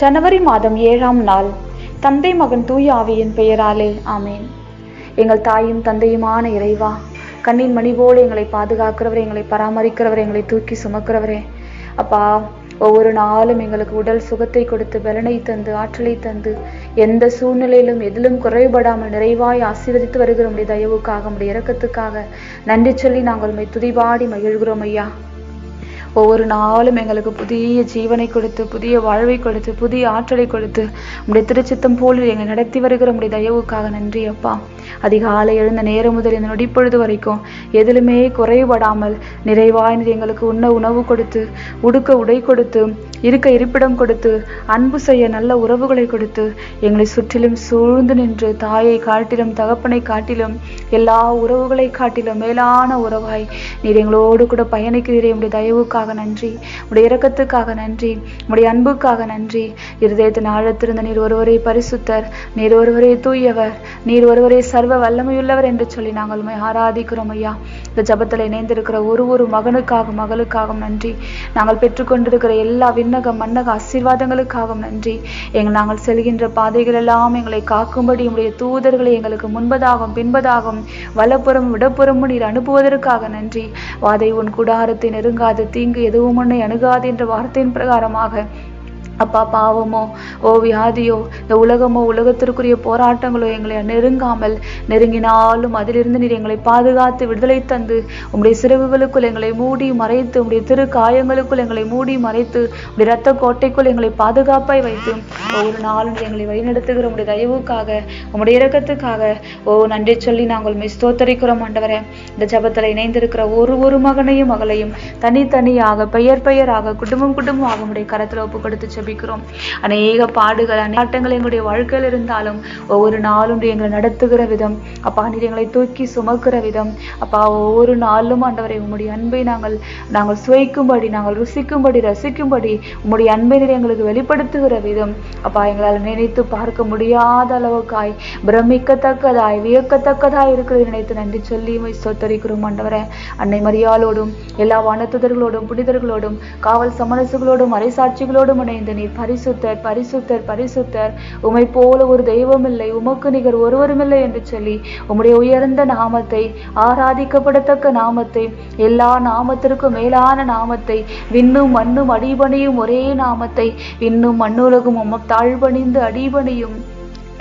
ஜனவரி மாதம் ஏழாம் நாள். தந்தை மகன் தூய ஆவியின் பெயராலே ஆமேன். எங்கள் தாயும் தந்தையுமான இறைவா கண்ணின் மணி போல எங்களை பாதுகாக்கிறவர் எங்களை பராமரிக்கிறவர் எங்களை தூக்கி சுமக்கிறவரே. அப்பா ஒவ்வொரு நாளும் எங்களுக்கு உடல் சுகத்தை கொடுத்து பலனை தந்து ஆற்றலை தந்து எந்த சூழ்நிலையிலும் எதிலும் குறைபடாமல் நிறைவாய் ஆசீர்வதித்து வருகிற உடைய தயவுக்காக உடைய இறக்கத்துக்காக நன்றி சொல்லி நாங்கள் உண்மை துதிபாடி மகிழ்கிறோம் ஐயா. ஒவ்வொரு நாளும் எங்களுக்கு புதிய ஜீவனை கொடுத்து புதிய வாழ்வை கொடுத்து புதிய ஆற்றலை கொடுத்து உடைய திருச்சித்தம் போல் எங்களை நடத்தி வருகிற உடைய தயவுக்காக நன்றி அப்பா. அதிகாலை எழுந்த நேரம் முதல் இந்த நொடிப்பொழுது வரைக்கும் எதிலுமே குறைபடாமல் நிறைவாய் எங்களுக்கு உண்ண உணவு கொடுத்து உடுக்க உடை கொடுத்து இருக்க இருப்பிடம் கொடுத்து அன்பு செய்ய நல்ல உறவுகளை கொடுத்து எங்களை சுற்றிலும் சூழ்ந்து நின்று தாயை காட்டிலும் தகப்பனை காட்டிலும் எல்லா உறவுகளை காட்டிலும் மேலான உறவாய் நீர் எங்களோடு கூட பயணிக்கிறீரே உடைய தயவுக்காக நன்றி. உடைய இரக்கத்துக்காக நன்றி. உடைய அன்புக்காக நன்றி. இருதயத்தின் ஆழத்திருந்த நீர் ஒருவரே பரிசுத்தர். நீர் ஒருவரே தூயவர். நீர் ஒருவரே சர்வ வல்லமையுள்ளவர் என்று சொல்லி நாங்கள் உண்மை ஆராதிக்கிறோம் ஐயா. இந்த ஜபத்தில் இணைந்திருக்கிற ஒரு ஒரு மகனுக்காகவும் மகளுக்காகவும் நன்றி. நாங்கள் பெற்றுக்கொண்டிருக்கிற எல்லா விண்ணக மன்னக ஆசீர்வாதங்களுக்காகவும் நன்றி. எங்கள் நாங்கள் செல்கின்ற பாதைகள் எல்லாம் எங்களை காக்கும்படி உடைய தூதர்களை எங்களுக்கு முன்பதாகவும் பின்பதாகவும் வலப்புறம் விடப்புறமும் நீர் அனுப்புவதற்காக நன்றி. வாதை உன் குடாரத்தை நெருங்காத தீங்கு எதுவும் உன்னை அணுகாது என்ற வார்த்தையின் பிரகாரமாக அப்பா பாவமோ ஓ வியாதியோ இந்த உலகமோ உலகத்திற்குரிய போராட்டங்களோ எங்களை நெருங்காமல் நெருங்கினாலும் அதிலிருந்து நீர் எங்களை பாதுகாத்து விடுதலை தந்து உங்களுடைய சிறகுகளுக்குள் எங்களை மூடி மறைத்து உங்களுடைய திரு காயங்களுக்குள் எங்களை மூடி மறைத்து உடைய ரத்த கோட்டைக்குள் எங்களை பாதுகாப்பாய் வைத்து ஒவ்வொரு நாளும் எங்களை வழிநடத்துகிற உடைய தயவுக்காக உங்களுடைய இறக்கத்துக்காக ஓ நன்றி சொல்லி நாங்கள் உண்மை ஸ்தோத்தரிக்கிறோம் ஆண்டவரே. இந்த ஜபத்தில் இணைந்திருக்கிற ஒரு ஒரு மகனையும் மகளையும் தனித்தனியாக பெயர் பெயராக குடும்பம் குடும்பமாக உடைய கரத்தில் ஒப்பு கொடுத்து ஜெபிக்கிறோம். அநேக பாடுகள் அநாட்டங்கள் எங்களுடைய வாழ்க்கையில் இருந்தாலும் ஒவ்வொரு நாளும் எங்களை நடத்துகிற விதம் அப்பா நீர் எங்களை தூக்கி சுமக்கிற விதம். அப்பா ஒவ்வொரு நாளும் ஆண்டவரை உம்முடைய அன்பை நாங்கள் நாங்கள் சுவைக்கும்படி நாங்கள் ருசிக்கும்படி ரசிக்கும்படி உம்முடைய அன்பை நீர் எங்களுக்கு வெளிப்படுத்துகிற விதம். அப்பா எங்களால் நினைத்து பார்க்க முடியாத அளவுக்காய் பிரமிக்கத்தக்கதாய் வியக்கத்தக்கதாய் இருக்கிறது நினைத்து நன்றி சொல்லி சொத்தரிக்கிறோம் ஸ்தோத்தரிக்கிறோம் ஆண்டவரே. அன்னை மரியாளோடும் எல்லா வனத்துதர்களோடும் புனிதர்களோடும் காவல் சமரசுகளோடும் மறைசாட்சிகளோடும் இணைந்து நீர். பரிசுத்தர் பரிசுத்தர் பரிசுத்தர். உமை போல ஒரு தெய்வம் இல்லை உமக்கு நிகர் ஒருவரும் இல்லை என்று சொல்லி உம்முடைய உயர்ந்த நாமத்தை ஆராதிக்கப்படத்தக்க நாமத்தை எல்லா நாமத்திற்கும் மேலான நாமத்தை விண்ணும் மண்ணும் அடிபணியும் ஒரே நாமத்தை விண்ணும் மண்ணுலகும் உமக்கு தாழ்பணிந்து அடிபணியும்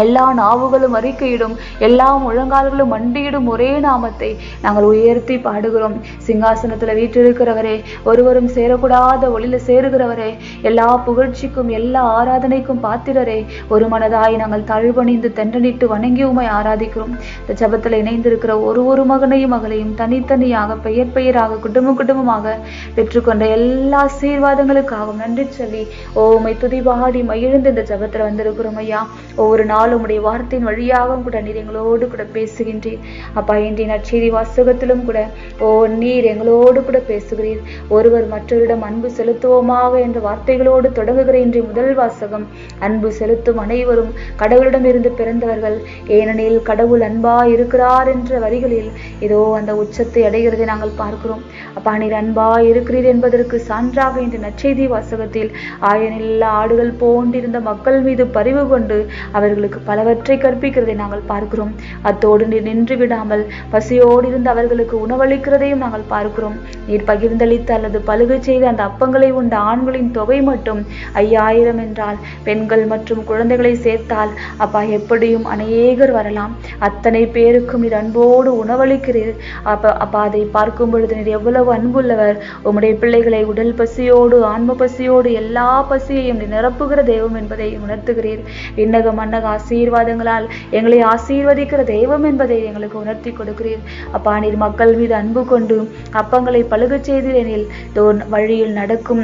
எல்லா நாவுகளும் அறிக்கையிடும் எல்லா முழங்கால்களும் மண்டியிடும் ஒரே நாமத்தை நாங்கள் உயர்த்தி பாடுகிறோம். சிங்காசனத்துல வீற்றிருக்கிறவரே ஒருவரும் சேரக்கூடாத ஒளியில சேருகிறவரே எல்லா புகழ்ச்சிக்கும் எல்லா ஆராதனைக்கும் பாத்திரரே ஒரு மனதாய் நாங்கள் தழுவணிந்து தென்றனிட்டு வணங்கி உமை ஆராதிக்கிறோம். இந்த ஜபத்துல இணைந்திருக்கிற ஒரு ஒரு மகனையும் மகளையும் தனித்தனியாக பெயர் பெயராக குடும்ப குடும்பமாக பெற்றுக்கொண்ட எல்லா ஆசீர்வாதங்களுக்காகவும் நன்றி சொல்லி ஓ உமை துதிபாடி மகிழ்ந்து இந்த ஜபத்துல வந்திருக்கிறோம் ஐயா. ஒவ்வொரு நாளும் உம்முடைய வார்த்தையின் வழியாகவும் கூட நீர் எங்களோடு கூட பேசுகின்றீர். அப்பா இன்றைய நற்செய்தி வாசகத்திலும் கூட ஓ நீர் எங்களோடு கூட பேசுகிறீர். ஒருவர் மற்றவரிடம் அன்பு செலுத்துவோமாக என்ற வார்த்தைகளோடு தொடங்குகிற இன்றைய முதல் வாசகம் அன்பு செலுத்தும் அனைவரும் கடவுளிடம் இருந்து பிறந்தவர்கள். ஏனெனில் கடவுள் அன்பா இருக்கிறார் என்ற வரிகளில் இதோ அந்த உச்சத்தை அடைகிறதை நாங்கள் பார்க்கிறோம். அப்பா நீர் அன்பா இருக்கிறீர் என்பதற்கு சான்றாக இன்று நற்செய்தி வாசகத்தில் ஆயனில்லா ஆடுகள் போன்றிருந்த மக்கள் மீது பரிவு கொண்டு அவர்களுக்கு பலவற்றை கற்பிக்கிறதை நாங்கள் பார்க்கிறோம். அத்தோடு நீர் நின்று விடாமல் பசியோடு இருந்து அவர்களுக்கு உணவளிக்கிறதையும் நாங்கள் பார்க்கிறோம். நீர் பகிர்ந்தளித்த அல்லது பழுகை செய்த அந்த அப்பங்களை உண்ட ஆண்களின் தொகை மட்டும். ஐயாயிரம் என்றால் பெண்கள் மற்றும் குழந்தைகளை சேர்த்தால் அப்பா எப்படியும் அநேகர் வரலாம். அத்தனை பேருக்கும் நீர் அன்போடு உணவளிக்கிறீர். அப்ப அப்பா அதை பார்க்கும் பொழுது நீர் எவ்வளவு அன்புள்ளவர். உம்முடைய பிள்ளைகளை உடல் பசியோடு ஆன்ம பசியோடு எல்லா பசியையும் நிரப்புகிற தெய்வம் என்பதை உணர்த்துகிறீர். விண்ணக மன்னக ஆசீர்வாதங்களால் எங்களை ஆசீர்வதிக்கிற தெய்வம் என்பதை எங்களுக்கு உணர்த்தி கொடுக்கிறீர். அப்பா நீர் மக்கள் மீது அன்பு கொண்டு அப்பங்களை பழுகச் செய்தீரெனில் தோ வழியில் நடக்கும்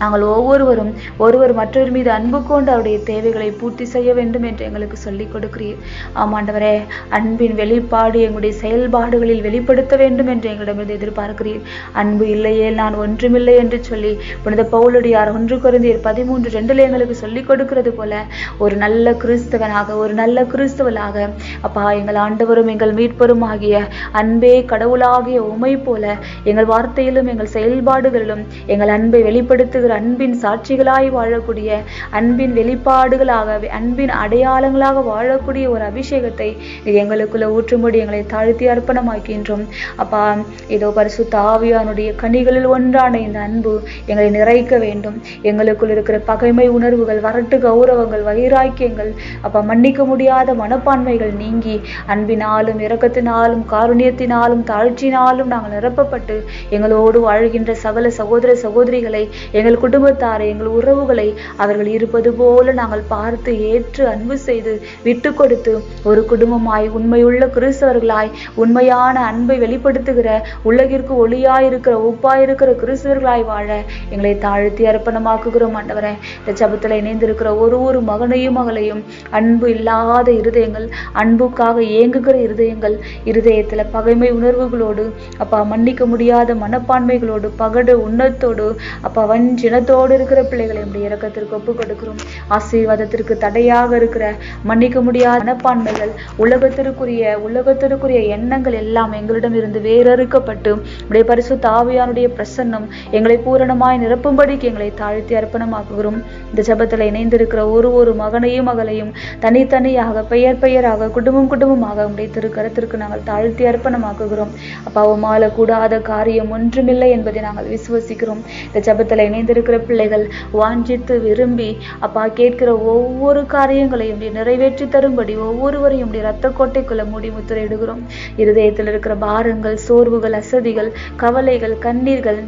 நாங்கள் ஒவ்வொருவரும் ஒருவர் மற்றொரு மீது அன்பு கொண்டு அவருடைய தேவைகளை பூர்த்தி செய்ய வேண்டும் என்று எங்களுக்கு சொல்லிக் கொடுக்கிறீர். ஆமாண்டவரே அன்பின் வெளிப்பாடு எங்களுடைய செயல்பாடுகளில் வெளிப்படுத்த வேண்டும் என்று எங்களிடமிருந்து எதிர்பார்க்கிறீர். அன்பு இல்லையே நான் ஒன்றுமில்லை என்று சொல்லி புனித பவுலடியார் ஒன்று குறைந்தீர் பதிமூன்று ரெண்டுல எங்களுக்கு சொல்லிக் கொடுக்கிறது போல ஒரு நல்ல கிறிஸ்தவனாக ஒரு நல்ல கிறிஸ்தவலாக அப்பா எங்கள் ஆண்டவரும் எங்கள் மீட்பரும் ஆகிய அன்பே கடவுளாகிய உமை போல எங்கள் வார்த்தையிலும் எங்கள் செயல்பாடுகளிலும் எங்கள் அன்பை வெளிப்படுத்துகிற ஒரு அன்பின் சாட்சிகளாய் வாழக்கூடிய அன்பின் வெளிப்பாடுகளாக அன்பின் அடையாளங்களாக வாழக்கூடிய ஒரு அபிஷேகத்தை எங்களுக்குள்ள ஊற்றும்படி எங்களை தாழ்த்தி அர்ப்பணமாக்கின்றோம். அப்பா இதோ பரிசு தாவியானுடைய கனிகளில் ஒன்றான இந்த அன்பு எங்களை நிறைக்க வேண்டும். எங்களுக்குள் இருக்கிற பகைமை உணர்வுகள் வரட்டு கௌரவங்கள் வைராக்கியங்கள் அப்பா மன்னிக்க முடியாத மனப்பான்மைகள் நீங்கி அன்பினாலும் இரக்கத்தினாலும் காருண்யத்தினாலும் தாழ்ச்சினாலும் நாங்கள் நிரப்பப்பட்டு எங்களோடு வாழ்கின்ற சகல சகோதர சகோதரிகளை எங்கள் குடும்பத்தாரை எங்கள் உறவுகளை அவர்கள் இருப்பது போல நாங்கள் பார்த்து ஏற்று அன்பு செய்து விட்டு கொடுத்து ஒரு குடும்பமாய் உண்மையுள்ள கிறிஸ்தவர்களாய் உண்மையான அன்பை வெளிப்படுத்துகிற உலகிற்கு ஒளியாயிருக்கிற உப்பாயிருக்கிற கிறிஸ்தவர்களாய் வாழ எங்களை தாழ்த்தி அர்ப்பணமாக்குகிறோம் ஆண்டவரே. இந்த ஜபத்தில் இணைந்திருக்கிற ஒரு ஒரு மகனையும் மகளையும் அன்பு இல்லாத இருதயங்கள் அன்புக்காக ஏங்குகிற இருதயங்கள் இருதயத்துல பகைமை உணர்வுகளோடு அப்பா மன்னிக்க முடியாத மனப்பான்மைகளோடு பகடு உண்ணத்தோடு அப்பா வஞ்சி வஞ்சினத்தோடு இருக்கிற பிள்ளைகளை நம்முடைய இறக்கத்திற்கு ஒப்பு கொடுக்கிறோம். ஆசீர்வாதத்திற்கு தடையாக இருக்கிற மன்னிக்க முடியாத மனப்பான்மைகள் உலகத்திற்குரிய உலகத்திற்குரிய எண்ணங்கள் எல்லாம் எங்களிடம் இருந்து வேறறுக்கப்பட்டு நம்முடைய பரிசு தாவியானுடைய பிரசன்னம் எங்களை பூரணமாய் நிரப்பும்படிக்கு எங்களை தாழ்த்தி அர்ப்பணமாக்குகிறோம். இந்த ஜபத்தில் இணைந்திருக்கிற ஒரு ஒரு மகனையும் மகளையும் தனித்தனியாக பெயர் பெயராக குடும்பம் குடும்பமாக உடைய திருக்கரத்திற்கு நாங்கள் தாழ்த்தி அர்ப்பணமாக்குகிறோம். அப்பாவுமால கூடாத காரியம் ஒன்றுமில்லை என்பதை நாங்கள் விசுவசிக்கிறோம். இந்த ஜபத்தில் இருக்கிற பிள்ளைகள் வாஞ்சித்து விரும்பி அப்பா கேட்கிற ஒவ்வொரு காரியங்களையும் நிறைவேற்றி தரும்படி ஒவ்வொருவரையும் ரத்த கோட்டைக்குள்ள மூடி முத்திரையிடுகிறோம். இருதயத்தில் இருக்கிற பாரங்கள் சோர்வுகள் அசதிகள் கவலைகள் கண்ணீர்கள்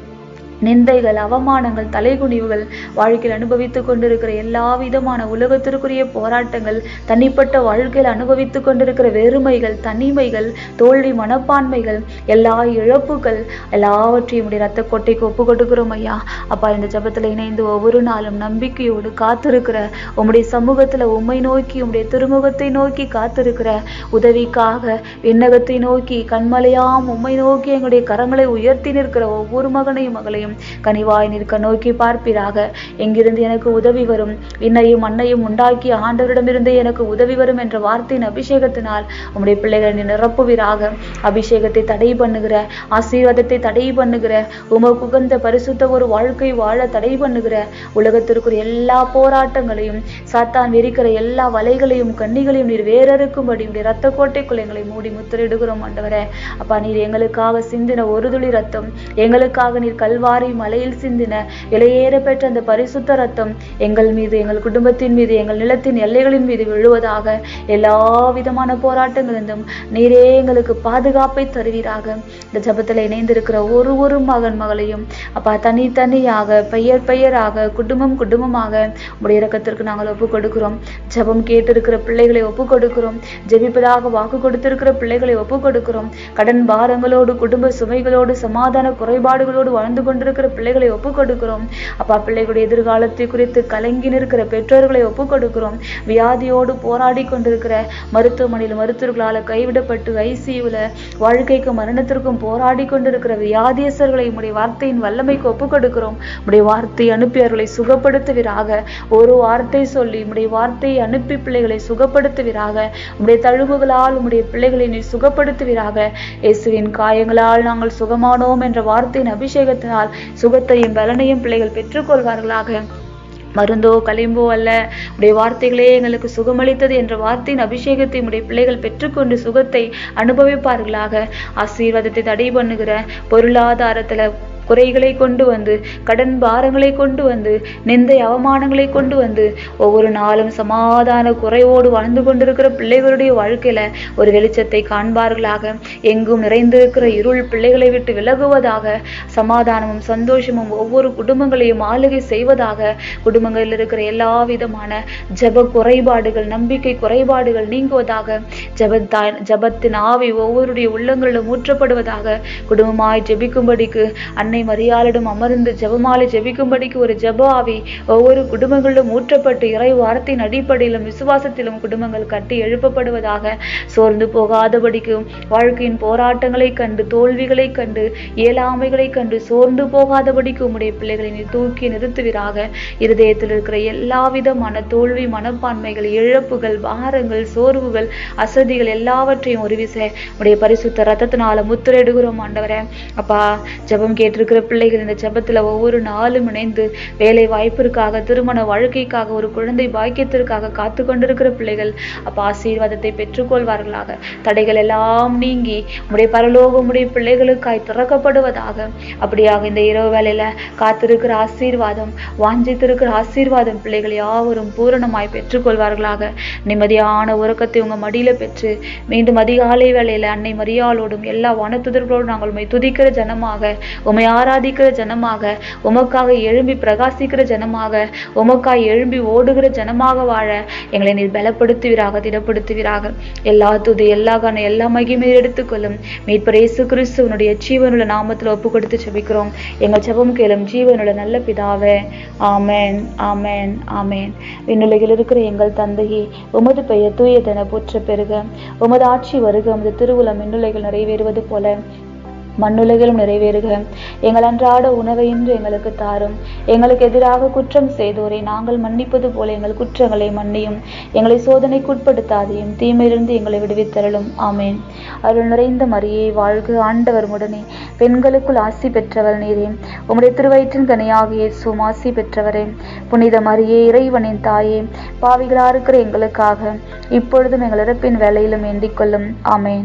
நிந்தைகள் அவமானங்கள் தலைகுனிவுகள் வாழ்க்கையில் அனுபவித்துக் கொண்டிருக்கிற எல்லா விதமான உலகத்திற்குரிய போராட்டங்கள் தனிப்பட்ட வாழ்க்கையில் அனுபவித்துக் கொண்டிருக்கிற வெறுமைகள் தனிமைகள் தோல்வி மனப்பான்மைகள் எல்லா இழப்புகள் எல்லாவற்றையும் உடைய ரத்த கொட்டைக்கு ஒப்பு கொடுக்கிறோம் ஐயா. அப்பா இந்த ஜபத்தில் இணைந்து ஒவ்வொரு நாளும் நம்பிக்கையோடு காத்திருக்கிற உம்முடைய சமூகத்தில் உம்மை நோக்கி உம்முடைய திருமுகத்தை நோக்கி காத்திருக்கிற உதவிக்காக விண்ணகத்தை நோக்கி கண்மலையாம் உம்மை நோக்கி எங்களுடைய கரங்களை உயர்த்தி நிற்கிற ஒவ்வொரு மகனையும் மகளையும் கனிவாய் நிற்க நோக்கி பார்ப்பீராக. எங்கிருந்து எனக்கு உதவி வரும்? விண்ணையும் மண்ணையும் உண்டாக்கி ஆண்டவரிடமிருந்து எனக்கு உதவி வரும் என்ற வார்த்தையின் அபிஷேகத்தினால் உம்முடைய பிள்ளைகளை நிரப்புவீராக. அபிஷேகத்தை தடை பண்ணுகிற ஆசீர்வாதத்தை தடை பண்ணுகிற உமக்கு உகந்த பரிசுத்த ஒரு வாழ்க்கை வாழ தடை பண்ணுகிற உலகத்திற்குரிய எல்லா போராட்டங்களையும் சாத்தான் வெறிக்கிற எல்லா வலைகளையும் கண்ணிகளையும் நீர் வேறறுக்கும்படி உடைய ரத்த கோட்டைக்குள் எங்களை மூடி முத்திரையிடுகிறோம் ஆண்டவரே. அப்பா நீர் எங்களுக்காக சிந்தின ஒரு துளி ரத்தம் எங்களுக்காக நீர் கல்வாரி மலையில் சிந்தின இலையேற பெற்ற அந்த பரிசுத்த ரத்தம் எங்கள் மீது எங்கள் குடும்பத்தின் மீது எங்கள் நிலத்தின் எல்லைகளின் மீது விழுவதாக எல்லா விதமான போராட்டங்களிலும் நீரே எங்களுக்கு பாதுகாப்பை தருவீராக. இந்த ஜபத்தில் இணைந்திருக்கிற ஒரு ஒரு மகன் மகளையும் அப்பா தனித்தனியாக பெயர் பெயராக குடும்பம் குடும்பமாக உடைய இறக்கத்திற்கு நாங்கள் ஒப்புக் கொடுக்கிறோம் ஜபம் கேட்டிருக்கிற பிள்ளைகளை ஒப்புக் கொடுக்கிறோம் ஜெபிப்பதாக வாக்கு கொடுத்திருக்கிற பிள்ளைகளை ஒப்புக் கொடுக்கிறோம் கடன் பாரங்களோடு குடும்ப சுமைகளோடு சமாதான குறைபாடுகளோடு வாழ்ந்து கொண்டிருக்கிற பிள்ளைகளை ஒப்பு கொடுக்கிறோம். அப்பா பிள்ளைகளுடைய எதிர்காலத்தை குறித்து கலங்கி நிற்கிற பெற்றோர்களை ஒப்பு கொடுக்கிறோம். வியாதியோடு போராடி கொண்டிருக்கிற மருத்துவமனையில் மருத்துவர்களால் கைவிடப்பட்டு ஐசியூவில் வாழ்க்கைக்கும் மரணத்திற்கும் போராடி கொண்டிருக்கிற வியாதியஸ்தர்களை உடைய வார்த்தையின் வல்லமைக்கு ஒப்பு கொடுக்கிறோம். உடைய வார்த்தை அனுப்பியவர்களை சுகப்படுத்துவீராக. ஒரு வார்த்தை சொல்லி உடைய வார்த்தையை அனுப்பி பிள்ளைகளை சுகப்படுத்துவீராக. உடைய தழும்புகளால் உடைய பிள்ளைகளை நீ சுகப்படுத்துவீராக. இயேசுவின் காயங்களால் நாங்கள் சுகமானோம் என்ற வார்த்தையின் அபிஷேகத்தினால் சுகத்தையும் பலனையும் பிள்ளைகள் பெற்றுக்கொள்வார்களாக. மருந்தோ களிம்போ அல்ல. உடைய வார்த்தைகளே எங்களுக்கு சுகமளித்தது என்ற வார்த்தையின் அபிஷேகத்தை உடைய பிள்ளைகள் பெற்றுக்கொண்டு சுகத்தை அனுபவிப்பார்களாக. ஆசீர்வாதத்தை தடை பண்ணுகிற பொருளாதாரத்துல குறைகளை கொண்டு வந்து கடன் பாரங்களை கொண்டு வந்து நிந்தை அவமானங்களை கொண்டு வந்து ஒவ்வொரு நாளும் சமாதான குறைவோடு வாழ்ந்து கொண்டிருக்கிற பிள்ளைகளுடைய வாழ்க்கையில ஒரு வெளிச்சத்தை காண்பார்களாக. எங்கும் நிறைந்திருக்கிற இருள் பிள்ளைகளை விட்டு விலகுவதாக சமாதானமும் சந்தோஷமும் ஒவ்வொரு குடும்பங்களையும் ஆளுகை செய்வதாக குடும்பங்களில் இருக்கிற எல்லா விதமான ஜப குறைபாடுகள் நம்பிக்கை குறைபாடுகள் நீங்குவதாக ஜபத்தா ஜபத்தின் ஆவி ஒவ்வொருடைய உள்ளங்களிலும் ஊற்றப்படுவதாக குடும்பமாய் ஜெபிக்கும்படிக்கு அன்னை மரியாளிடம் அமர்ந்து ஜெபமாலை ஜெபிக்கும்படிக்கு ஒரு ஜெப ஆவி ஒவ்வொரு குடும்பங்களிலும் ஊற்றப்பட்டு இறை வாரத்தின் அடிப்படையிலும் விசுவாசத்திலும் குடும்பங்கள் கட்டி எழுப்பப்படுவதாக சோர்ந்து போகாதபடிக்கு வாழ்க்கையின் போராட்டங்களை கண்டு தோல்விகளை கண்டு இயலாமைகளை கண்டு சோர்ந்து போகாதபடிக்கு உம்முடைய பிள்ளைகளை நீ தூக்கி நிறுத்துவீராக. இருதயத்தில் இருக்கிற எல்லா விதமான தோல்வி மனப்பான்மைகள் இழப்புகள் பாரங்கள் சோர்வுகள் அசதிகள் எல்லாவற்றையும் ஒரு விசை உடைய பரிசுத்த ரத்தத்தினால முத்திரையிடுகிறோம் ஆண்டவரே. அப்பா ஜபம் கேட்டு இருக்கிற பிள்ளைகள் இந்த ஜெபத்துல ஒவ்வொரு நாளும் இணைந்து வேலை வாய்ப்பிற்காக திருமண வாழ்க்கைக்காக ஒரு குழந்தை பாக்கியத்திற்காக காத்து கொண்டிருக்கிற பிள்ளைகள் அப்ப ஆசீர்வாதத்தை பெற்றுக்கொள்வார்களாக. தடைகள் எல்லாம் நீங்கி உடைய பரலோகம் உடைய பிள்ளைகளுக்காய் திறக்கப்படுவதாக. அப்படியாக இந்த இரவு வேலையில காத்திருக்கிற ஆசீர்வாதம் வாஞ்சித்திருக்கிற ஆசீர்வாதம் பிள்ளைகள் யாவரும் பூரணமாய் பெற்றுக்கொள்வார்களாக. நிம்மதியான உறக்கத்தை உங்க மடியில பெற்று மீண்டும் அதிகாலை வேளையில அன்னை மரியாளோடும் எல்லா வனத்துதர்களோடும் நாங்கள் உண்மை துதிக்கிற ஜனமாக உமையா ஆராதிக்கிற ஜனமாக உமக்காக எழும்பி பிரகாசிக்கிற ஜனமாக உமக்காய் எழும்பி ஓடுகிற ஜனமாக வாழ எங்களை நீர் பலப்படுத்துவீராக திடப்படுத்துவீராக. எல்லா துதி எல்லா கான எல்லா மகிமையை எடுத்துக்கொள்ளும். மீட்பர் இயேசு கிறிஸ்துவனுடைய ஜீவனுள்ள நாமத்தில் ஒப்பு கொடுத்து ஜெபிக்கிறோம் எங்கள் ஜெபம் கேளும் ஜீவனுள்ள நல்ல பிதாவே. ஆமென் ஆமேன் ஆமேன். விண்ணுலகில் இருக்கிற எங்கள் தந்தையே உமது பெயர் தூயதென போற்ற பெருக உமது ஆட்சி வருக உமது திருவுளம் விண்ணுலகில் நிறைவேறுவது போல. மண்ணுலகிலும் நிறைவேறுக. எங்கள் அன்றாட உணவை இன்று எங்களுக்கு தாரும். எங்களுக்கு எதிராக குற்றம் செய்தோரை நாங்கள் மன்னிப்பது போல எங்கள் குற்றங்களை மன்னியும். எங்களை சோதனைக்கு உட்படுத்தாதையும் தீமையிலிருந்து எங்களை விடுவித்தரலும் ஆமேன். அருள் நிறைந்த மரியை வாழ்க ஆண்டவர் உடனே. பெண்களுக்குள் ஆசி பெற்றவர் நீரே. உம்முடைய திருவயிற்றின் கனியாகிய சும் ஆசி பெற்றவரே. புனித மரியே இறைவனின் தாயே பாவிகளா இருக்கிற எங்களுக்காக இப்பொழுதும் எங்கள் இறப்பின் வேலையிலும் வேண்டிக் கொள்ளும். ஆமேன்.